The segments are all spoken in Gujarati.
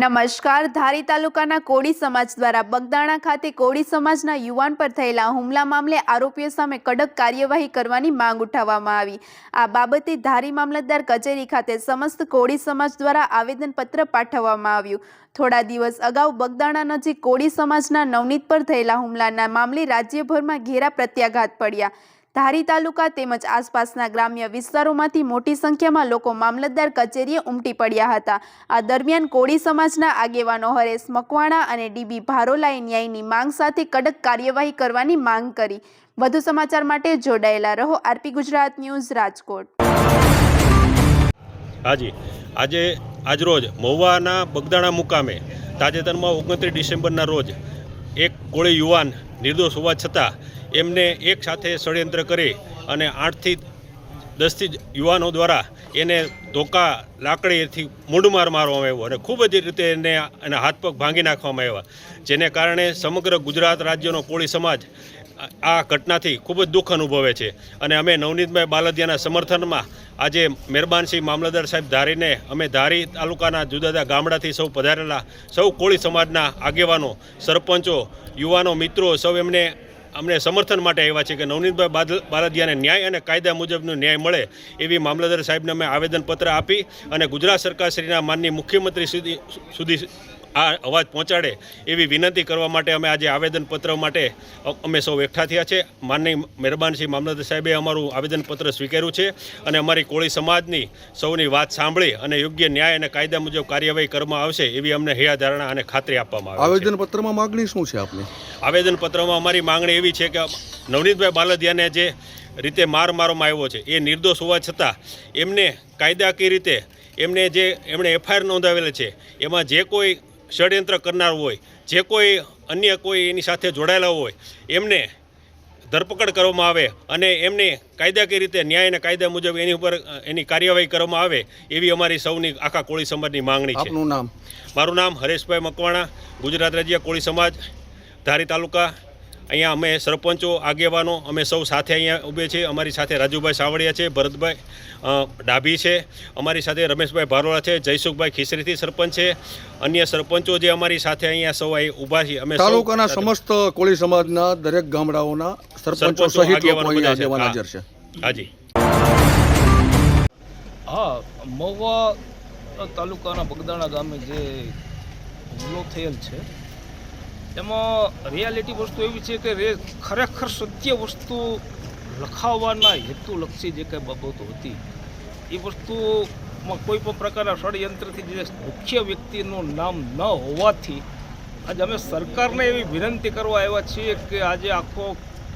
નમસ્કાર. ધારી તાલુકાના કોડી સમાજ દ્વારા બગદાણા ખાતે કોડી સમાજના યુવાન પર થયેલા હુમલા મામલે આરોપીઓ સામે કડક કાર્યવાહી કરવાની માંગ ઉઠાવવામાં આવી. આ બાબતે ધારી મામલતદાર કચેરી ખાતે સમસ્ત કોડી સમાજ દ્વારા આવેદનપત્ર પાઠવવામાં આવ્યું. થોડા દિવસ અગાઉ બગદાણા નજીક કોડી સમાજના નવનીત પર થયેલા હુમલાના મામલે રાજ્યભરમાં ઘેરા પ્રત્યાઘાત પડ્યા. ધારી તાલુકા તેમજ આસપાસના ગ્રામ્ય વિસ્તારોમાંથી મોટી સંખ્યામાં લોકો મામલતદાર કચેરીએ ઉમટી પડ્યા હતા. આ દરમિયાન કોળી સમાજના આગેવાનો હરેશ મકવાણા અને ડીબી ભારોલાએ ન્યાયની માંગ સાથે કડક કાર્યવાહી કરવાની માંગ કરી. વધુ સમાચાર માટે જોડાયેલા રહો આરપી ગુજરાત ન્યૂઝ રાજકોટ. હાજી. આજે, આજરોજ મહુવાના બગદાણા મુકામે તાજેતરમાં ઓગણત્રીસ ડિસેમ્બરના રોજ એક કોળી યુવાન નિર્દોષ હોવા છતાં એમને એક સાથે ષડયંત્ર કરી અને આઠથી દસથી યુવાનો દ્વારા એને ધોકા લાકડીથી મૂંઢમાર મારવામાં આવ્યો અને ખૂબ જ રીતે એને એના હાથ પગ ભાંગી નાખવામાં આવ્યા. જેને કારણે સમગ્ર ગુજરાત રાજ્યનો કોળી સમાજ આ- આ ઘટનાથી ખૂબ જ દુઃખ અનુભવે છે. અને અમે નવનીતભાઈ બાલદિયાના સમર્થનમાં આજે મહેરબાનસિંહ મામલતદાર સાહેબ ધારીને અમે ધારી તાલુકાના જુદા જુદા ગામડાથી સૌ પધારેલા સૌ કોળી સમાજના આગેવાનો, સરપંચો, યુવાનો, મિત્રો સૌ એમને અમને સમર્થન માટે આવ્યા છે કે નવનીતભાઈ બાદલ બાલદિયાને ન્યાય અને કાયદા મુજબનો ન્યાય મળે એવી મામલતદાર સાહેબને અમે આવેદનપત્ર આપી અને ગુજરાત સરકારશ્રીના માનની મુખ્યમંત્રી સુધી સુધી આ અવાજ પહોંચાડે એવી વિનંતી કરવા માટે અમે આજે આવેદનપત્ર માટે અમે સૌ એકઠા થયા છે. માનની મહેરબાન શ્રી મામલતદાર સાહેબે અમારું આવેદનપત્ર સ્વીકાર્યું છે અને અમારી કોળી સમાજની સૌની વાત સાંભળી અને યોગ્ય ન્યાય અને કાયદા મુજબ કાર્યવાહી કરવામાં આવશે એવી અમને હૈયાધારણા અને ખાતરી આપવામાં આવે આવેદનપત્રમાં આવેદન માગણી શું છે આપની? આવેદનપત્રમાં અમારી માંગણી એવી છે કે નવનીતભાઈ બાલદિયાને જે રીતે માર મારવામાં આવ્યો છે એ નિર્દોષ હોવા છતાં એમને કાયદાકીય રીતે એમને જે એમણે એફઆઈઆર નોંધાવેલ છે એમાં જે કોઈ ષડયંત્ર કરનાર હોય જે કોઈ અન્ય કોઈ એની સાથે જોડાયેલા હોય એમને ધરપકડ કરવામાં આવે અને એમને કાયદાકીય રીતે ન્યાય અને કાયદા મુજબ એની ઉપર એની કાર્યવાહી કરવામાં આવે એવી અમારી સૌની આખા કોળી સમાજની માંગણી છે. નામ? મારું નામ હરેશભાઈ મકવાણા ગુજરાત રાજ્ય કોળી સમાજ ધારી તાલુકા અહીંયા અમે સરપંચો આગેવાનો અમે સૌ સાથે અહીંયા ઊભે છીએ. અમારી સાથે રાજુભાઈ સાવડિયા છે ભરતભાઈ ડાભી છે. અમારી સાથે રમેશભાઈ ભારોળા છે જયસુખભાઈ ખીસરીથી સરપંચ છે. અન્ય સરપંચો જે અમારી સાથે અહીંયા સૌ અહીં ઊભા છીએ અમે તાલુકાના સમસ્ત કોળી સમાજના દરેક ગામડાઓના સરપંચો સહિત આગેવાનો છે. હાજર છે. હાજી. હા મહુવા તાલુકાના બગદાણા ગામે જે હુમલો થયેલ છે એમાં રિયાલિટી વસ્તુ એવી છે કે રે ખરેખર સત્ય વસ્તુ લખાવવાના હેતુલક્ષી જે કંઈ બાબતો હતી, એ વસ્તુમાં કોઈ પણ પ્રકારના ષડયંત્રથી જે મુખ્ય વ્યક્તિનું નામ ન હોવાથી આજે અમે સરકારને એવી વિનંતી કરવા આવ્યા છીએ કે આજે આખો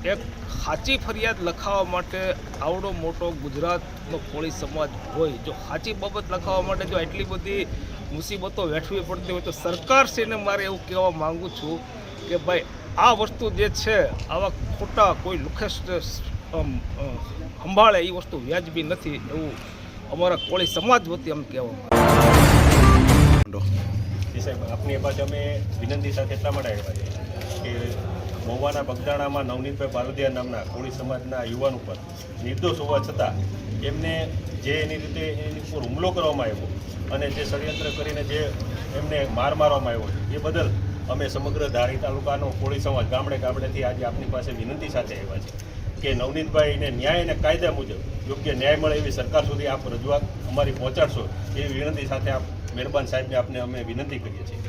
એક સાચી ફરિયાદ લખાવવા માટે આવડો મોટો ગુજરાતનો કોળી સમાજ હોય, જો સાચી બાબત લખાવવા માટે જો આટલી બધી મુસીબતો વેઠવી પડતી હોય તો સરકારશ્રીને મારે એવું કહેવા માંગુ છું કે ભાઈ, આ વસ્તુ જે છે, આવા ખોટા કોઈ લુખેશ સંભાળે એ વસ્તુ વ્યાજબી નથી એવું અમારા કોળી સમાજ વતી એમ કહેવા માંગુ સાહેબ, આપની પાસે અમે વિનંતી સાથે એટલા માટે આવ્યા કે મહુવાના બગદાણામાં નવનીતભાઈ બાલદિયા નામના કોળી સમાજના યુવાન ઉપર નિર્દોષ હોવા છતાં એમને જે એની રીતે એની ઉપર હુમલો કરવામાં આવ્યો અને જે ષડયંત્ર કરીને જે એમને માર મારવામાં આવ્યો છે, એ બદલ અમે સમગ્ર ધારી તાલુકાનો કોળી સમાજ ગામડે ગામડેથી આજે આપની પાસે વિનંતી સાથે આવ્યા છે કે નવનીતભાઈને ન્યાય અને કાયદા મુજબ યોગ્ય ન્યાય મળે એવી સરકાર સુધી આપ રજૂઆત અમારી પહોંચાડશો એ વિનંતી સાથે આપ મહેરબાન સાહેબને આપને અમે વિનંતી કરીએ છીએ.